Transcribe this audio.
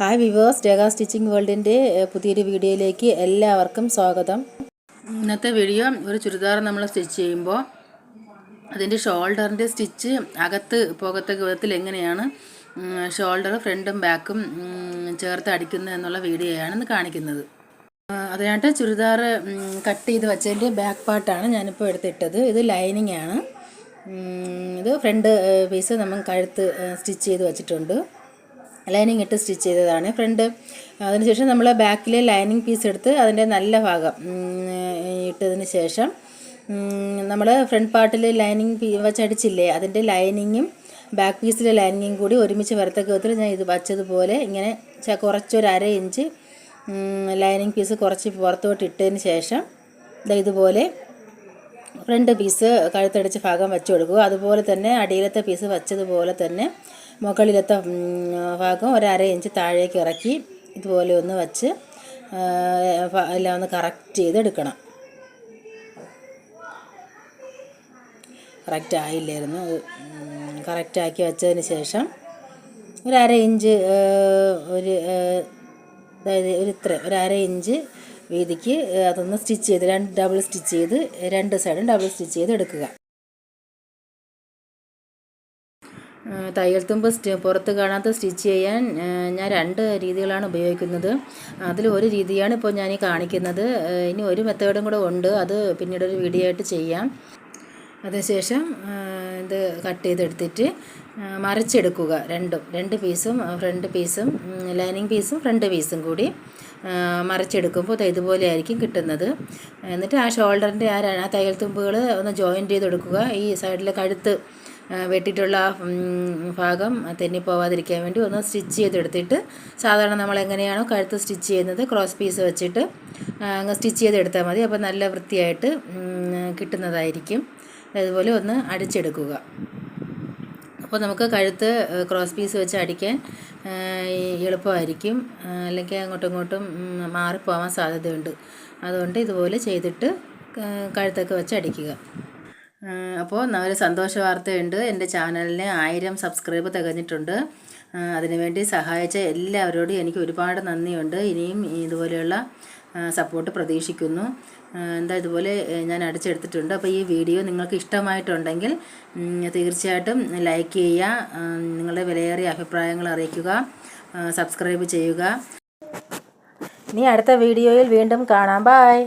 Hi viewers Rekha stitching വേൾഡിന്റെ പുതിയൊരു വീഡിയോയിലേക്ക് എല്ലാവർക്കും സ്വാഗതം. ഇന്നത്തെ വീഡിയോ ഒരു ചുരിദാർ നമ്മൾ സ്റ്റിച്ച് ചെയ്യുമ്പോൾ അതിന്റെ ഷോൾഡറിന്റെ സ്റ്റിച്ച് അകത്ത് പോകത്തക്ക വിധത്തിൽ എങ്ങനെയാണ് ഷോൾഡർ ഫ്രണ്ടും ബാക്കും ചേർത്ത് അടിക്കുന്നത് എന്നുള്ള വീഡിയോയാണ് ഇന്ന് കാണിക്കുന്നത്. അതിനായിട്ട് ചുരിദാർ കട്ട് ചെയ്ത് വെച്ചതിന്റെ ബാക്ക് പാർട്ടാണ് ഞാനിപ്പോൾ എടുത്തിട്ടത്. ഇത് ലൈനിങ് ആണ് ഇത് ഫ്രണ്ട് പീസ് നമ്മൾ കഴുത്ത് സ്റ്റിച്ച് ചെയ്ത് വെച്ചിട്ടുണ്ട്. ലൈനിങ് ഇട്ട് സ്റ്റിച്ച് ചെയ്തതാണ്. ഫ്രണ്ട് അതിനുശേഷം നമ്മൾ ബാക്കിലെ ലൈനിങ് പീസ് എടുത്ത് അതിന്റെ നല്ല ഭാഗം ഇട്ടതിന് ശേഷം നമ്മൾ ഫ്രണ്ട് പാർട്ടിൽ ലൈനിങ് വച്ചടിച്ചില്ലേ അതിന്റെ ലൈനിങ്ങും ബാക്ക് പീസിലെ ലൈനിങ്ങും കൂടി ഒരുമിച്ച് വരത്തക്ക വിധത്തിൽ ഞാൻ ഇത് വച്ചതുപോലെ ഇങ്ങനെ കുറച്ചൊരു അര ഇഞ്ച് ലൈനിങ് പീസ് കുറച്ച് പുറത്തോട്ട് ഇട്ടതിന് ശേഷം ഇതുപോലെ ഫ്രണ്ട് പീസ് കഴുത്തടിച്ച് ഭാഗം വെച്ച് കൊടുക്കുക. അതുപോലെ തന്നെ അടിയിലത്തെ പീസ് വച്ചതുപോലെ തന്നെ മുകളിലത്തെ ഭാഗം ഒരു അര ഇഞ്ച് താഴേക്ക് ഇറക്കി ഇതുപോലെ ഒന്ന് വച്ച് എല്ലാം ഒന്ന് കറക്റ്റ് ചെയ്തെടുക്കണം. കറക്റ്റ് ആയില്ലായിരുന്നു. കറക്റ്റ് ആക്കി വെച്ചതിന് ശേഷം ഒരു അര ഇഞ്ച് ഒരു അതായത് ഒരു ഇത്ര ഒരു അര ഇഞ്ച് വീതിക്ക് അതൊന്ന് സ്റ്റിച്ച് ചെയ്ത് രണ്ട് ഡബിൾ സ്റ്റിച്ച് ചെയ്ത് രണ്ട് സൈഡും ഡബിൾ സ്റ്റിച്ച് ചെയ്ത് എടുക്കുക തയ്യൽ തുമ്പ് പുറത്ത് കാണാത്ത സ്റ്റിച്ച് ചെയ്യാൻ ഞാൻ രണ്ട് രീതികളാണ് ഉപയോഗിക്കുന്നത്. അതിൽ ഒരു രീതിയാണ് ഇപ്പോൾ ഞാൻ ഈ കാണിക്കുന്നത്. ഇനി ഒരു മെത്തേഡും കൂടെ ഉണ്ട്. അത് പിന്നീട് ഒരു വീഡിയോ ആയിട്ട് ചെയ്യാം. അതിനുശേഷം ഇത് കട്ട് ചെയ്തെടുത്തിട്ട് മറിച്ചെടുക്കുക രണ്ടും. രണ്ട് പീസും ഫ്രണ്ട് പീസും ലൈനിങ് പീസും ഫ്രണ്ട് പീസും കൂടി മറിച്ചെടുക്കുമ്പോൾ ഇതുപോലെ ആയിരിക്കും കിട്ടുന്നത്. എന്നിട്ട് ആ ഷോൾഡറിന്റെ ആ തയ്യൽ തുമ്പുകൾ ഒന്ന് ജോയിന്റ് ചെയ്തെടുക്കുക. ഈ സൈഡിലെ കഴുത്ത് വെട്ടിയിട്ടുള്ള ആ, ഭാഗം തെന്നിപ്പോവാതിരിക്കാൻ വേണ്ടി ഒന്ന് സ്റ്റിച്ച് ചെയ്തെടുത്തിട്ട് സാധാരണ നമ്മൾ എങ്ങനെയാണോ കഴുത്ത് സ്റ്റിച്ച് ചെയ്യുന്നത് ക്രോസ് പീസ് വെച്ചിട്ട് അങ്ങ് സ്റ്റിച്ച് ചെയ്തെടുത്താൽ മതി. അപ്പോൾ നല്ല വൃത്തിയായിട്ട് കിട്ടുന്നതായിരിക്കും. അതുപോലെ ഒന്ന് അടിച്ചെടുക്കുക. അപ്പോൾ നമുക്ക് കഴുത്ത് ക്രോസ് പീസ് വെച്ച് അടിക്കാൻ എളുപ്പമായിരിക്കും. അല്ലെങ്കിൽ അങ്ങോട്ടും ഇങ്ങോട്ടും മാറിപ്പോവാൻ സാധ്യതയുണ്ട്. അതുകൊണ്ട് ഇതുപോലെ ചെയ്തിട്ട് കഴുത്തൊക്കെ വെച്ച് അടിക്കുക. അപ്പോൾ ഒരു സന്തോഷ വാർത്തയുണ്ട്. എന്റെ ചാനലിന് ആയിരം സബ്സ്ക്രൈബ് തികഞ്ഞിട്ടുണ്ട്. അതിനുവേണ്ടി സഹായിച്ച എല്ലാവരോടും എനിക്ക് ഒരുപാട് നന്ദിയുണ്ട്. ഇനിയും ഇതുപോലെയുള്ള സപ്പോർട്ട് പ്രതീക്ഷിക്കുന്നു. എന്താ ഇതുപോലെ ഞാൻ അടിച്ചെടുത്തിട്ടുണ്ട്. അപ്പോൾ ഈ വീഡിയോ നിങ്ങൾക്ക് ഇഷ്ടമായിട്ടുണ്ടെങ്കിൽ തീർച്ചയായിട്ടും ലൈക്ക് ചെയ്യുക നിങ്ങളുടെ വിലയേറിയ അഭിപ്രായങ്ങൾ അറിയിക്കുക സബ്സ്ക്രൈബ് ചെയ്യുക. ഇനി അടുത്ത വീഡിയോയിൽ വീണ്ടും കാണാം. ബായ്